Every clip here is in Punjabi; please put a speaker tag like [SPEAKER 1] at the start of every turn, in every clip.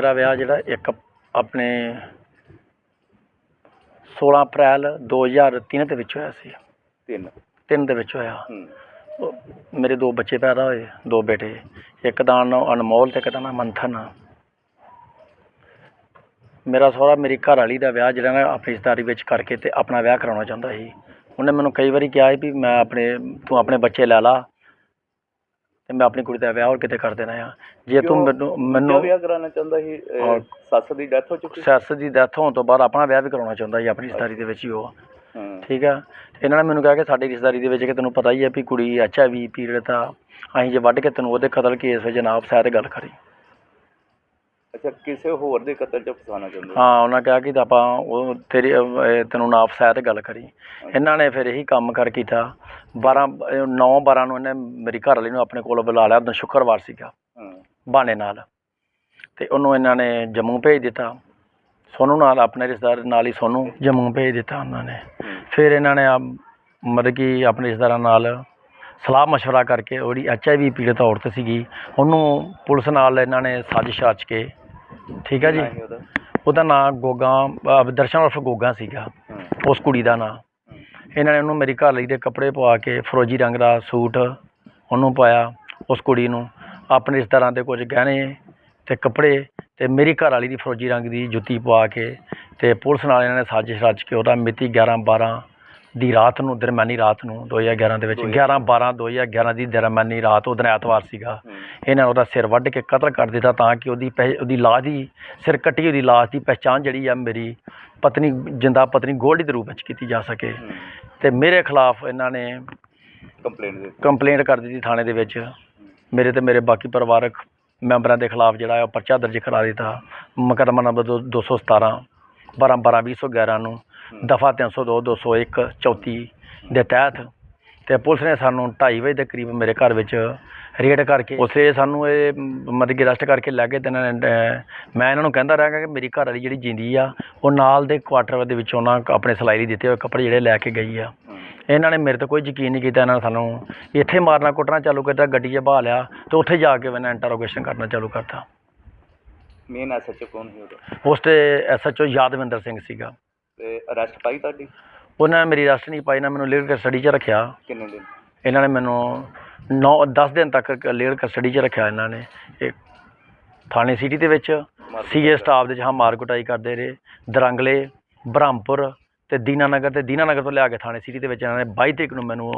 [SPEAKER 1] ਮੇਰਾ ਵਿਆਹ ਜਿਹੜਾ ਇੱਕ ਆਪਣੇ 16 ਅਪ੍ਰੈਲ 2003 ਦੇ ਵਿੱਚ ਹੋਇਆ ਸੀ।
[SPEAKER 2] ਤਿੰਨ।
[SPEAKER 1] ਤਿੰਨ ਦੇ ਵਿੱਚ ਹੋਇਆ।
[SPEAKER 2] ਹੂੰ।
[SPEAKER 1] ਉਹ ਮੇਰੇ ਦੋ ਬੱਚੇ ਪੈਦਾ ਹੋਏ ਦੋ ਬੇਟੇ। ਇੱਕ ਦਾ ਨਾਮ ਅਨਮੋਲ ਤੇ ਇੱਕ ਦਾ ਨਾਮ ਮੰਥਨ। ਆ ਮੇਰਾ ਸਹੁਰਾ ਮੇਰੀ ਘਰ ਵਾਲੀ ਦਾ ਵਿਆਹ ਜਿਹੜਾ ਨਾ ਆਪਣੀ ਰਿਸ਼ਤੇਦਾਰੀ ਵਿੱਚ ਕਰਕੇ ਤੇ ਆਪਣਾ ਵਿਆਹ ਕਰਾਉਣਾ ਚਾਹੁੰਦਾ ਸੀ। ਉਹਨੇ ਮੈਨੂੰ ਕਈ ਵਾਰੀ ਕਿਹਾ ਸੀ ਵੀ ਮੈਂ ਆਪਣੇ ਤੂੰ ਆਪਣੇ ਬੱਚੇ ਲੈ ਲਾ। ਤੇ ਮੈਂ ਆਪਣੀ ਕੁੜੀ ਦਾ ਵਿਆਹ ਹੋਰ ਕਿਤੇ ਕਰ ਦੇਣਾ ਆ। ਜੇ ਤੂੰ? ਮੈਨੂੰ ਮੈਨੂੰ
[SPEAKER 2] ਵਿਆਹ ਕਰਾਉਣਾ ਚਾਹੁੰਦਾ ਸੀ? ਸੱਸ ਦੀ ਡੈਥ ਹੋ ਚੁੱਕੀ
[SPEAKER 1] ਸੱਸ ਦੀ ਡੈਥ ਹੋਣ ਤੋਂ ਬਾਅਦ ਆਪਣਾ ਵਿਆਹ ਵੀ ਕਰਾਉਣਾ ਚਾਹੁੰਦਾ ਸੀ ਆਪਣੀ ਰਿਸ਼ਤੇਦਾਰੀ ਦੇ ਵਿੱਚ ਹੀ ਉਹ। ਠੀਕ ਆ? ਇਹਨਾਂ ਨੇ ਮੈਨੂੰ ਕਿਹਾ ਕਿ ਸਾਡੀ ਰਿਸ਼ਤੇਦਾਰੀ ਦੇ ਵਿੱਚ ਕਿ ਤੈਨੂੰ ਪਤਾ ਹੀ ਹੈ ਵੀ ਕੁੜੀ ਐਚਆਈਵੀ ਪੀੜਤ ਆ। ਅਸੀਂ ਜੇ ਵੱਢ ਕੇ ਤੈਨੂੰ ਉਹਦੇ ਕਤਲ ਕੇਸ ਵਿੱਚ ਜਨਾਬ ਸਾਹਿਬ ਤੇ ਗੱਲ ਕਰੀ।
[SPEAKER 2] ਅੱਛਾ ਕਿਸੇ ਹੋਰ ਦੇ ਕਤਲ ਚ ਫਸਾਉਣਾ ਚਾਹੁੰਦੇ
[SPEAKER 1] ਹਾਂ? ਉਹਨਾਂ ਕਿਹਾ ਕਿ ਆਪਾਂ ਉਹ ਤੇਰੀ ਤੈਨੂੰ ਨਾ ਫਸਾਇਆ ਤੇ ਗੱਲ ਕਰੀ। ਇਹਨਾਂ ਨੇ ਫਿਰ ਇਹੀ ਕੰਮ ਕਰ ਕੀਤਾ। 12 9 12 ਨੂੰ ਇਹਨੇ ਮੇਰੀ ਘਰ ਵਾਲੀ ਨੂੰ ਆਪਣੇ ਕੋਲ ਬੁਲਾ ਲਿਆ ਉਦੋਂ ਸ਼ੁੱਕਰਵਾਰ ਸੀਗਾ। ਬਹਾਨੇ ਨਾਲ। ਤੇ ਉਹਨੂੰ ਇਹਨਾਂ ਨੇ ਜੰਮੂ ਭੇਜ ਦਿੱਤਾ। ਸੋਨੂੰ ਨਾਲ ਆਪਣੇ ਰਿਸ਼ਤੇਦਾਰ ਨਾਲ ਹੀ ਸੋਨੂੰ ਜੰਮੂ ਭੇਜ ਦਿੱਤਾ ਉਹਨਾਂ ਨੇ। ਫਿਰ ਇਹਨਾਂ ਨੇ ਆ ਮਤਲਬ ਕਿ ਆਪਣੇ ਰਿਸ਼ਤੇਦਾਰਾਂ ਨਾਲ ਸਲਾਹ ਮਸ਼ਵਰਾ ਕਰਕੇ ਉਹ ਜਿਹੜੀ ਐਚ ਆਈ ਵੀ ਪੀੜਤ ਔਰਤ ਸੀਗੀ ਉਹਨੂੰ ਪੁਲਿਸ ਨਾਲ ਇਹਨਾਂ ਨੇ ਸਾਜ਼ਿਸ਼ ਰਚ ਕੇ। ਠੀਕ ਹੈ ਜੀ?
[SPEAKER 2] ਉਹਦਾ?
[SPEAKER 1] ਉਹਦਾ ਨਾਂ ਗੋਗਾ ਦਰਸ਼ਨ ਉਰਫ ਗੋਗਾ ਸੀਗਾ। ਉਸ ਕੁੜੀ ਦਾ ਨਾਂ।
[SPEAKER 2] ਹੂੰ
[SPEAKER 1] ਇਹਨਾਂ ਨੇ ਉਹਨੂੰ ਮੇਰੀ ਘਰ ਲਈ ਦੇ ਕੱਪੜੇ ਪਵਾ ਕੇ ਫਰੋਜੀ ਰੰਗ ਦਾ ਸੂਟ ਉਹਨੂੰ ਪਾਇਆ ਉਸ ਕੁੜੀ ਨੂੰ। ਆਪਣੇ ਰਿਸ਼ਤੇਦਾਰਾਂ ਦੇ ਕੁਝ ਗਹਿਣੇ ਅਤੇ ਕੱਪੜੇ ਅਤੇ ਮੇਰੀ ਘਰ ਵਾਲੀ ਦੀ ਫਰੋਜੀ ਰੰਗ ਦੀ ਜੁੱਤੀ ਪਵਾ ਕੇ ਅਤੇ ਪੁਲਿਸ ਨਾਲ ਇਹਨਾਂ ਨੇ ਸਾਜ਼ਿਸ਼ ਰਚ ਕੇ ਉਹਦਾ ਮਿਤੀ 11 12 ਦੀ ਰਾਤ ਨੂੰ ਦਰਮਿਆਨੀ ਰਾਤ ਨੂੰ 2011 ਦੇ ਵਿੱਚ 11 12 2011 ਦੀ ਦਰਮਿਆਨੀ ਰਾਤ ਉਹ ਦਿਨ ਐਤਵਾਰ ਸੀਗਾ। ਇਹਨਾਂ ਉਹਦਾ ਸਿਰ ਵੱਢ ਕੇ ਕਤਲ ਕਰ ਦਿੱਤਾ ਤਾਂ ਕਿ ਉਹਦੀ ਉਹਦੀ ਲਾਸ਼ ਦੀ ਸਿਰ ਕੱਟੀ ਉਹਦੀ ਲਾਸ਼ ਦੀ ਪਛਾਣ ਜਿਹੜੀ ਆ ਮੇਰੀ ਪਤਨੀ ਜਿੰਦਾ ਪਤਨੀ ਗੋਲਡੀ ਦੇ ਰੂਪ ਵਿੱਚ ਕੀਤੀ ਜਾ ਸਕੇ। ਤੇ ਮੇਰੇ ਖਿਲਾਫ ਇਹਨਾਂ ਨੇ
[SPEAKER 2] ਕੰਪਲੇਂਟ
[SPEAKER 1] ਕੰਪਲੇਂਟ ਕਰ ਦਿੱਤੀ ਥਾਣੇ ਦੇ ਵਿੱਚ। ਮੇਰੇ ਤੇ ਮੇਰੇ ਬਾਕੀ ਪਰਿਵਾਰਕ ਮੈਂਬਰਾਂ ਦੇ ਖਿਲਾਫ ਜਿਹੜਾ ਉਹ ਪਰਚਾ ਦਰਜ ਕਰਾ ਦਿੱਤਾ। ਮੁਕੱਦਮਾ ਨੰਬਰ ਦੋ- 217 12 12 2011 ਨੂੰ। ਦਫਾ 302 201 34 ਦੇ ਤਹਿਤ। ਤੇ ਪੁਲਿਸ ਨੇ ਸਾਨੂੰ 2:30 ਵਜੇ ਦੇ ਕਰੀਬ ਮੇਰੇ ਘਰ ਵਿੱਚ ਰੇਡ ਕਰਕੇ ਉਸੇ ਸਾਨੂੰ ਇਹ ਮਤਲਬ ਕਿ ਅਰੈਸਟ ਕਰਕੇ ਲੈ ਗਏ ਤੇ ਇਹਨਾਂ ਨੇ ਅਹ, ਮੈਂ ਇਹਨਾਂ ਨੂੰ ਕਹਿੰਦਾ ਰਿਹਾ ਕਿ ਮੇਰੀ ਘਰ ਵਾਲੀ ਜਿਹੜੀ ਜਿੰਦੀ ਆ ਉਹ ਨਾਲ ਦੇ ਕੁਆਟਰ ਦੇ ਵਿੱਚ ਉਹਨਾਂ ਆਪਣੇ ਸਿਲਾਈ ਲਈ ਦਿੱਤੇ ਹੋਏ ਕੱਪੜੇ ਜਿਹੜੇ ਲੈ ਕੇ ਗਈ ਆ। ਇਹਨਾਂ ਨੇ ਮੇਰੇ ਤੇ ਕੋਈ ਯਕੀਨ ਨਹੀਂ ਕੀਤਾ ਇਹਨਾਂ ਨੇ ਸਾਨੂੰ ਇੱਥੇ ਮਾਰਨਾ ਕੁੱਟਣਾ ਚਾਲੂ ਕੀਤਾ ਗੱਡੀ 'ਚ ਬਹਾ ਲਿਆ ਤੇ ਉੱਥੇ ਜਾ ਕੇ ਇਹਨਾਂ ਇੰਟਰੋਗੇਸ਼ਨ ਕਰਨਾ ਚਾਲੂ ਕਰਤਾ।
[SPEAKER 2] ਮੇਨ ਐਸਐਚਓ ਕੌਣ ਸੀ ਉਹਦਾ?
[SPEAKER 1] ਉਸ ਤੇ ਐਸਐਚਓ ਯਾਦਵਿੰਦਰ ਸਿੰਘ ਸੀਗਾ।
[SPEAKER 2] ਤੇ ਅਰੈਸਟ ਪਾਈ ਤੁਹਾਡੀ?
[SPEAKER 1] ਉਹਨਾਂ ਨੇ ਮੇਰੀ ਰਸਟ ਨਹੀਂ ਪਾਈ ਨਾ ਮੈਨੂੰ ਲੀਗਲ ਕਸਟਡੀ 'ਚ ਰੱਖਿਆ।
[SPEAKER 2] ਕਿੰਨੇ ਦਿਨ?
[SPEAKER 1] ਇਹਨਾਂ ਨੇ ਮੈਨੂੰ 9 10 ਦਿਨ ਤੱਕ ਲੀਗਲ ਕਸਟਡੀ 'ਚ ਰੱਖਿਆ ਇਹਨਾਂ ਨੇ। ਇਹ ਥਾਣੇ ਸਿਟੀ ਦੇ ਵਿੱਚ ਸੀਏ ਸਟਾਫ ਦੇ ਜਹਾਂ ਮਾਰ ਕੁਟਾਈ ਕਰਦੇ ਰਹੇ। ਦਰੰਗਲੇ ਬ੍ਰਹਮਪੁਰ ਤੇ ਦੀਨਾਨਗਰ ਤੇ ਦੀਨਾਨਗਰ ਤੋਂ ਲਿਆ ਕੇ ਥਾਣੇ ਸਿਟੀ ਦੇ ਵਿੱਚ ਇਹਨਾਂ ਨੇ 22 ਤਰੀਕ ਨੂੰ ਮੈਨੂੰ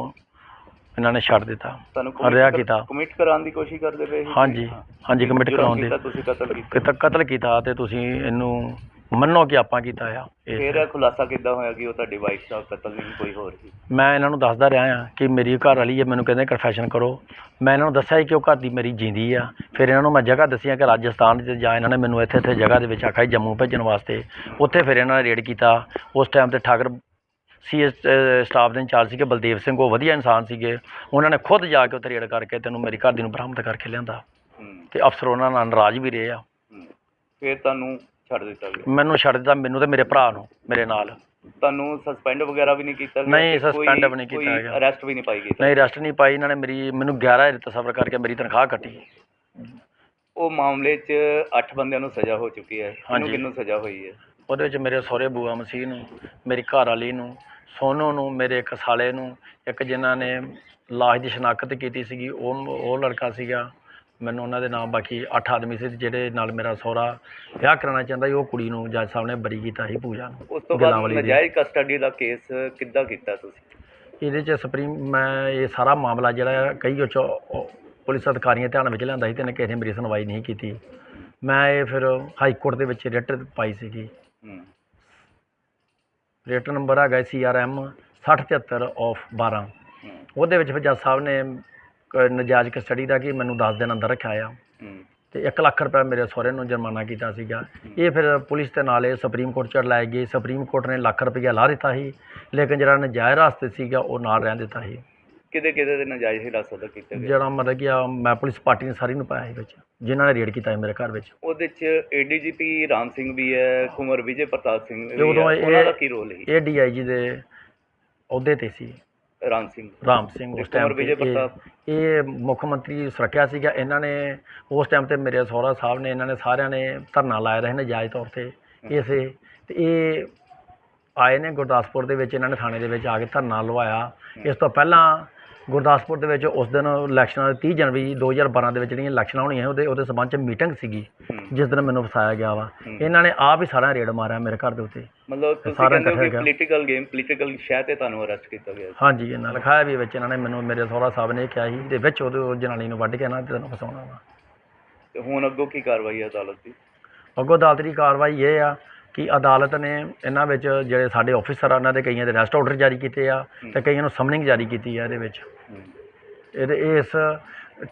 [SPEAKER 1] ਇਹਨਾਂ ਨੇ ਛੱਡ ਦਿੱਤਾ।
[SPEAKER 2] ਤੁਹਾਨੂੰ
[SPEAKER 1] ਰਿਹਾ ਕੀਤਾ।
[SPEAKER 2] ਕਮਿਟ ਕਰਾਉਣ ਦੀ ਕੋਸ਼ਿਸ਼ ਕਰਦੇ ਪਏ ਸੀ?
[SPEAKER 1] ਹਾਂਜੀ ਹਾਂਜੀ ਕਮਿਟ ਕਰਾਉਣ ਦੇ।
[SPEAKER 2] ਕੀਤਾ ਤੁਸੀਂ ਕਤਲ ਕੀਤਾ
[SPEAKER 1] ਕਿਤਾ? ਕਤਲ ਕੀਤਾ ਤੇ ਤੁਸੀਂ ਇਹਨੂੰ ਮੰਨੋ ਕਿ ਆਪਾਂ ਕੀਤਾ ਆ ਇਹ
[SPEAKER 2] ਫਿਰ ਇਹ ਖੁਲਾਸਾ ਕਿੱਦਾਂ ਹੋਇਆ ਕਿ ਉਹ ਤੁਹਾਡੀ ਵਾਈਫ ਦਾ ਕਤਲ ਨਹੀਂ ਕੋਈ ਹੋਰ ਸੀ?
[SPEAKER 1] ਮੈਂ ਇਹਨਾਂ ਨੂੰ ਦੱਸਦਾ ਰਿਹਾ ਆ ਕਿ ਮੇਰੀ ਘਰ ਵਾਲੀ ਹੈ ਮੈਨੂੰ ਕਹਿੰਦੇ ਕਨਫੈਸ਼ਨ ਕਰੋ। ਮੈਂ ਇਹਨਾਂ ਨੂੰ ਦੱਸਿਆ ਸੀ ਕਿ ਉਹ ਘਰ ਦੀ ਮੇਰੀ ਜਿੰਦੀ ਆ। ਫਿਰ ਇਹਨਾਂ ਨੂੰ ਮੈਂ ਜਗ੍ਹਾ ਦੱਸੀਆਂ ਕਿ ਰਾਜਸਥਾਨ 'ਚ ਜਾਂ ਇਹਨਾਂ ਨੇ ਮੈਨੂੰ ਇੱਥੇ ਇੱਥੇ ਜਗ੍ਹਾ ਦੇ ਵਿੱਚ ਆਖਿਆ ਜੰਮੂ ਭੇਜਣ ਵਾਸਤੇ। ਉੱਥੇ ਫਿਰ ਇਹਨਾਂ ਨੇ ਰੇਡ ਕੀਤਾ। ਉਸ ਟਾਈਮ ਤੇ ਠਾਕਰ ਸੀ ਸਟਾਫ ਦੇ ਇੰਚਾਰਜ ਸੀਗੇ ਬਲਦੇਵ ਸਿੰਘ ਉਹ ਵਧੀਆ ਇਨਸਾਨ ਸੀਗੇ। ਉਹਨਾਂ ਨੇ ਖੁਦ ਜਾ ਕੇ ਉੱਥੇ ਰੇਡ ਕਰਕੇ ਤੈਨੂੰ ਮੇਰੀ ਘਰ ਦੀ ਨੂੰ ਬਰਾਮਦ ਕਰਕੇ ਲਿਆਂਦਾ। ਤੇ ਅਫਸਰ ਉਹਨਾਂ ਨਾਲ ਨਾਰਾਜ਼ ਵੀ ਰਹੇ ਆ।
[SPEAKER 2] ਫਿਰ ਤੁਹਾਨੂੰ ਛੱਡ ਦਿੱਤਾ ਗਿਆ।
[SPEAKER 1] ਮੈਨੂੰ ਛੱਡ ਦਿੱਤਾ ਮੈਨੂੰ ਤੇ ਮੇਰੇ ਭਰਾ ਨੂੰ ਮੇਰੇ ਨਾਲ।
[SPEAKER 2] ਤੁਹਾਨੂੰ ਸਸਪੈਂਡ ਵਗੈਰਾ ਵੀ ਨਹੀਂ ਕੀਤਾ ਗਿਆ
[SPEAKER 1] ਨਹੀਂ,
[SPEAKER 2] ਤੇ ਕੋਈ-
[SPEAKER 1] suspend ਵੀ ਨਹੀਂ ਕੀਤਾ
[SPEAKER 2] ਕੋਈ
[SPEAKER 1] ਗਿਆ।
[SPEAKER 2] ਅਰੈਸਟ ਵੀ ਨਹੀਂ ਪਾਈ ਗਈ।
[SPEAKER 1] ਨਹੀਂ ਰੈਸਟ ਨਹੀਂ ਪਾਈ ਇਹਨਾਂ ਨੇ ਮੇਰੀ ਮੈਨੂੰ 11 ਰਿਤ ਸਬਰ ਕਰਕੇ ਮੇਰੀ ਤਨਖਾਹ ਕੱਟੀ।
[SPEAKER 2] ਉਹ ਮਾਮਲੇ 'ਚ 8 ਬੰਦਿਆਂ ਨੂੰ ਸਜ਼ਾ ਹੋ ਚੁੱਕੀ ਹੈ। ਕਿਹਨੂੰ
[SPEAKER 1] ਹਾਂਜੀ।
[SPEAKER 2] ਕਿਹਨੂੰ ਸਜ਼ਾ ਹੋਈ ਹੈ?
[SPEAKER 1] ਉਹਦੇ ਵਿੱਚ ਮੇਰੇ ਸਹੁਰੇ ਬੂਆ ਮਸੀਹ ਨੂੰ ਮੇਰੀ ਘਰ ਵਾਲੀ ਨੂੰ ਸੋਨੂ ਨੂੰ ਮੇਰੇ ਇੱਕ ਸਾਲੇ ਨੂੰ ਇੱਕ ਜਿਨ੍ਹਾਂ ਨੇ ਲਾਸ਼ ਦੀ ਸ਼ਨਾਖਤ ਕੀਤੀ ਸੀਗੀ ਉਹ ਉਹ ਲੜਕਾ ਸੀਗਾ। ਮੈਨੂੰ ਉਹਨਾਂ ਦੇ ਨਾਮ ਬਾਕੀ 8 ਆਦਮੀ ਸੀ ਜਿਹੜੇ ਨਾਲ ਮੇਰਾ ਸਹੁਰਾ ਵਿਆਹ ਕਰਾਉਣਾ ਚਾਹੁੰਦਾ ਸੀ ਉਹ ਕੁੜੀ ਨੂੰ ਜੱਜ ਸਾਹਿਬ ਨੇ ਬਰੀ ਕੀਤਾ ਸੀ ਪੂਜਾ ਨੂੰ
[SPEAKER 2] ਉਸ ਤੋਂ ਬਾਅਦ
[SPEAKER 1] ਵਾਲੀ ਦੀ।
[SPEAKER 2] ਨਜਾਇਜ਼ ਕਸਟਡੀ ਦਾ ਕੇਸ ਕਿੱਦਾਂ ਕੀਤਾ ਤੁਸੀਂ?
[SPEAKER 1] ਇਹਦੇ 'ਚ ਸੁਪਰੀਮ ਮੈਂ ਇਹ ਸਾਰਾ ਮਾਮਲਾ ਜਿਹੜਾ ਹੈ, ਕਈ ਉਹ 'ਚ ਉਹ ਪੁਲਿਸ ਅਧਿਕਾਰੀਆਂ ਧਿਆਨ ਵਿੱਚ ਲਿਆਂਦਾ ਸੀ ਤੇ ਨੇ ਕਿਸੇ ਨੇ ਮੇਰੀ ਸੁਣਵਾਈ ਨਹੀਂ ਕੀਤੀ। ਮੈਂ ਇਹ ਫਿਰ ਹਾਈ ਕੋਰਟ ਦੇ ਵਿੱਚ ਰਿਟ ਪਾਈ ਸੀਗੀ।
[SPEAKER 2] ਹੂੰ।
[SPEAKER 1] ਰੇਟ ਨੰਬਰ ਹੈਗਾ ਸੀ ਆਰ ਐਮ 6073 ਆਫ 12
[SPEAKER 2] ਹੂੰ।
[SPEAKER 1] ਉਹਦੇ ਵਿੱਚ ਫਿਰ ਜੱਜ ਸਾਹਿਬ ਨੇ ਨਜਾਇਜ਼ ਕਸਟਡੀ ਦਾ ਕਿ ਮੈਨੂੰ 10 ਦਿਨ ਅੰਦਰ ਰੱਖਿਆ ਆ। ਤੇ 1 ਲੱਖ ਰੁਪਏ ਮੇਰੇ ਸਹੁਰੇ ਨੂੰ ਜੁਰਮਾਨਾ ਕੀਤਾ ਸੀਗਾ। ਇਹ ਫਿਰ ਪੁਲਿਸ ਦੇ ਨਾਲ ਇਹ ਸੁਪਰੀਮ ਕੋਰਟ ਚ ਲਾਏ ਗਏ। ਸੁਪਰੀਮ ਕੋਰਟ ਨੇ ਲੱਖ ਰੁਪਈਆ ਲਾ ਦਿੱਤਾ ਸੀ। ਲੇਕਿਨ ਜਿਹੜਾ ਨਜਾਇਜ਼ ਰਸਤੇ ਸੀਗਾ ਉਹ ਨਾਲ ਰਹਿਣ ਦਿੱਤਾ ਸੀ।
[SPEAKER 2] ਕਿਹਦੇ ਕਿਹਦੇ ਦੇ ਨਜਾਇਜ਼ ਹਿਰਾਸਤ ਦਾ ਕੀਤਾ ਗਿਆ
[SPEAKER 1] ਜਿਹੜਾ ਮਤਲਬ ਕਿ ਆ ਮੈਂ ਪੁਲਿਸ ਪਾਰਟੀ ਨੇ ਸਾਰੀ ਨੂੰ ਪਾਇਆ ਸੀ ਵਿੱਚ ਜਿਨ੍ਹਾਂ ਨੇ ਰੇਡ ਕੀਤਾ ਸੀ ਮੇਰੇ ਘਰ ਵਿੱਚ।
[SPEAKER 2] ਉਹਦੇ 'ਚ ਏਡੀਜੀਪੀ ਰਾਮ ਸਿੰਘ ਵੀ ਹੈ ਕੁਮਰ ਵਿਜੇ ਪ੍ਰਤਾਪ ਸਿੰਘ ਵੀ ਹੈ ਉਹਨਾਂ ਦਾ ਕੀ ਰੋਲ ਹੈ
[SPEAKER 1] ਇਹ ਡੀਆਈਜੀ ਦੇ ਅਹੁਦੇ ਤੇ ਸੀ।
[SPEAKER 2] ਰਾਮ ਸਿੰਘ।
[SPEAKER 1] ਰਾਮ ਸਿੰਘ ਉਸ ਟਾਈਮ
[SPEAKER 2] ਵਿਜੇ ਪ੍ਰਤਾਪ
[SPEAKER 1] ਇਹ ਮੁੱਖ ਮੰਤਰੀ ਸੁਰੱਖਿਆ ਸੀਗਾ। ਇਹਨਾਂ ਨੇ ਉਸ ਟਾਈਮ ਤੇ ਮੇਰੇ ਸਹੁਰਾ ਸਾਹਿਬ ਨੇ ਇਹਨਾਂ ਨੇ ਸਾਰਿਆਂ ਨੇ ਧਰਨਾ ਲਾਇਆ ਰਹੇ ਨਜਾਇਜ਼ ਤੌਰ ਤੇ ਇਸੇ। ਤੇ ਇਹ ਆਏ ਨੇ ਗੁਰਦਾਸਪੁਰ ਦੇ ਵਿੱਚ ਇਹਨਾਂ ਨੇ ਥਾਣੇ ਦੇ ਵਿੱਚ ਆ ਕੇ ਧਰਨਾ ਲਵਾਇਆ। ਇਸ ਤੋਂ ਪਹਿਲਾਂ ਗੁਰਦਾਸਪੁਰ ਦੇ ਵਿੱਚ ਉਸ ਦਿਨ ਇਲੈਕਸ਼ਨਾਂ 30 ਜਨਵਰੀ 2012 ਦੇ ਵਿੱਚ ਜਿਹੜੀਆਂ ਇਲੈਕਸ਼ਨਾਂ ਹੋਣੀਆਂ ਉਹਦੇ ਉਹਦੇ ਸਬੰਧ ਚ ਮੀਟਿੰਗ ਸੀਗੀ। ਜਿਸ ਦਿਨ ਮੈਨੂੰ ਫਸਾਇਆ ਗਿਆ ਵਾ। ਇਹਨਾਂ ਨੇ ਆਪ ਹੀ ਸਾਰਾ ਰੇਡ ਮਾਰਿਆ ਮੇਰੇ ਘਰ ਦੇ ਉੱਤੇ
[SPEAKER 2] ਮਤਲਬ ਤੁਸੀਂ ਕਹਿੰਦੇ ਹੋ ਕਿ। ਪੋਲੀਟੀਕਲ ਗੇਮ ਪੋਲੀਟੀਕਲ ਸ਼ਹਿ ਤੇ ਤੁਹਾਨੂੰ ਅਰੈਸਟ ਕੀਤਾ ਗਿਆ।
[SPEAKER 1] ਹਾਂਜੀ ਇਹਨਾਂ ਲਿਖਾਇਆ ਵੀ ਵਿੱਚ ਇਹਨਾਂ ਨੇ ਮੈਨੂੰ ਮੇਰੇ ਸਹੁਰਾ ਸਾਹਿਬ ਨੇ ਕਿਹਾ ਸੀ ਦੇ ਵਿੱਚ ਉਹਦੇ ਉਹ ਜਨਾਨੀ ਨੂੰ ਵੱਢ ਕੇ ਨਾ ਤੈਨੂੰ ਫਸਾਉਣਾ ਵਾ
[SPEAKER 2] ਤੇ ਹੁਣ ਅੱਗੋਂ ਕੀ ਕਾਰਵਾਈ ਹੈ ਅਦਾਲਤ ਦੀ
[SPEAKER 1] ਅੱਗੋਂ ਅਦਾਲਤ ਦੀ ਕਾਰਵਾਈ ਇਹ ਆ ਕਿ ਅਦਾਲਤ ਨੇ ਇਹਨਾਂ ਵਿੱਚ ਜਿਹੜੇ ਸਾਡੇ ਆਫੀਸਰ ਆ ਉਹਨਾਂ ਦੇ ਕਈਆਂ ਦੇ ਅਰੈਸਟ ਆਰਡਰ ਜਾਰੀ ਕੀਤੇ ਆ ਤੇ ਕਈਆਂ ਨੂੰ ਸਮਨਿੰਗ ਜਾਰੀ ਕੀਤੀ ਆ ਇਹਦੇ ਵਿੱਚ। ਇਹਦੇ ਇਸ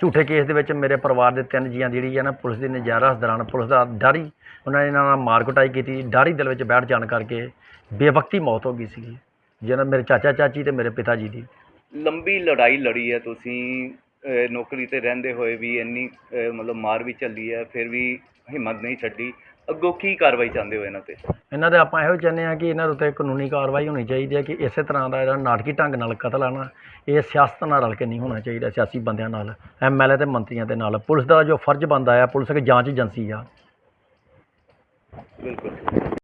[SPEAKER 1] ਝੂਠੇ ਕੇਸ ਦੇ ਵਿੱਚ ਮੇਰੇ ਪਰਿਵਾਰ ਦੇ ਤਿੰਨ ਜੀਆਂ ਜਿਹੜੀ ਹੈ ਨਾ ਪੁਲਿਸ ਦੀ ਨਜਾਇਜ਼ ਦੌਰਾਨ ਪੁਲਿਸ ਦਾ ਡਰੀ ਉਹਨਾਂ ਨੇ ਇਹਨਾਂ ਨਾਲ ਮਾਰ ਕੁਟਾਈ ਕੀਤੀ ਡਰੀ ਦਿਲ ਵਿੱਚ ਬੈਠ ਜਾਣ ਕਰਕੇ ਬੇਵਕਤੀ ਮੌਤ ਹੋ ਗਈ ਸੀ ਜਿਹਨਾਂ ਮੇਰੇ ਚਾਚਾ ਚਾਚੀ ਤੇ ਮੇਰੇ ਪਿਤਾ ਜੀ ਦੀ।
[SPEAKER 2] ਲੰਬੀ ਲੜਾਈ ਲੜੀ ਹੈ ਤੁਸੀਂ ਨੌਕਰੀ ਤੇ ਰਹਿੰਦੇ ਹੋਏ ਵੀ ਇੰਨੀ ਮਤਲਬ ਮਾਰ ਵੀ ਚੱਲੀ ਹੈ ਫਿਰ ਵੀ ਹਿੰਮਤ ਨਹੀਂ ਛੱਡੀ। ਅੱਗੋਂ ਕੀ ਕਾਰਵਾਈ ਚਾਹੁੰਦੇ ਹੋ ਇਹਨਾਂ ਤੇ?
[SPEAKER 1] ਇਹਨਾਂ ਦੇ ਆਪਾਂ ਇਹੋ ਚਾਹੁੰਦੇ ਹਾਂ ਕਿ ਇਹਨਾਂ ਦੇ ਉੱਤੇ ਕਾਨੂੰਨੀ ਕਾਰਵਾਈ ਹੋਣੀ ਚਾਹੀਦੀ ਹੈ ਕਿ ਇਸੇ ਤਰ੍ਹਾਂ ਦਾ ਜਿਹੜਾ ਨਾਟਕੀ ਢੰਗ ਨਾਲ ਕਤਲ ਆ ਨਾ ਇਹ ਸਿਆਸਤ ਨਾਲ ਰਲ ਕੇ ਨਹੀਂ ਹੋਣਾ ਚਾਹੀਦਾ ਸਿਆਸੀ ਬੰਦਿਆਂ ਨਾਲ ਐਮਐਲਏ ਤੇ ਮੰਤਰੀਆਂ ਦੇ ਨਾਲ। ਪੁਲਿਸ ਦਾ ਜੋ ਫਰਜ਼ ਬਣਦਾ ਆ ਪੁਲਿਸ ਇੱਕ ਜਾਂਚ ਏਜੰਸੀ ਆ।
[SPEAKER 2] ਬਿਲਕੁਲ।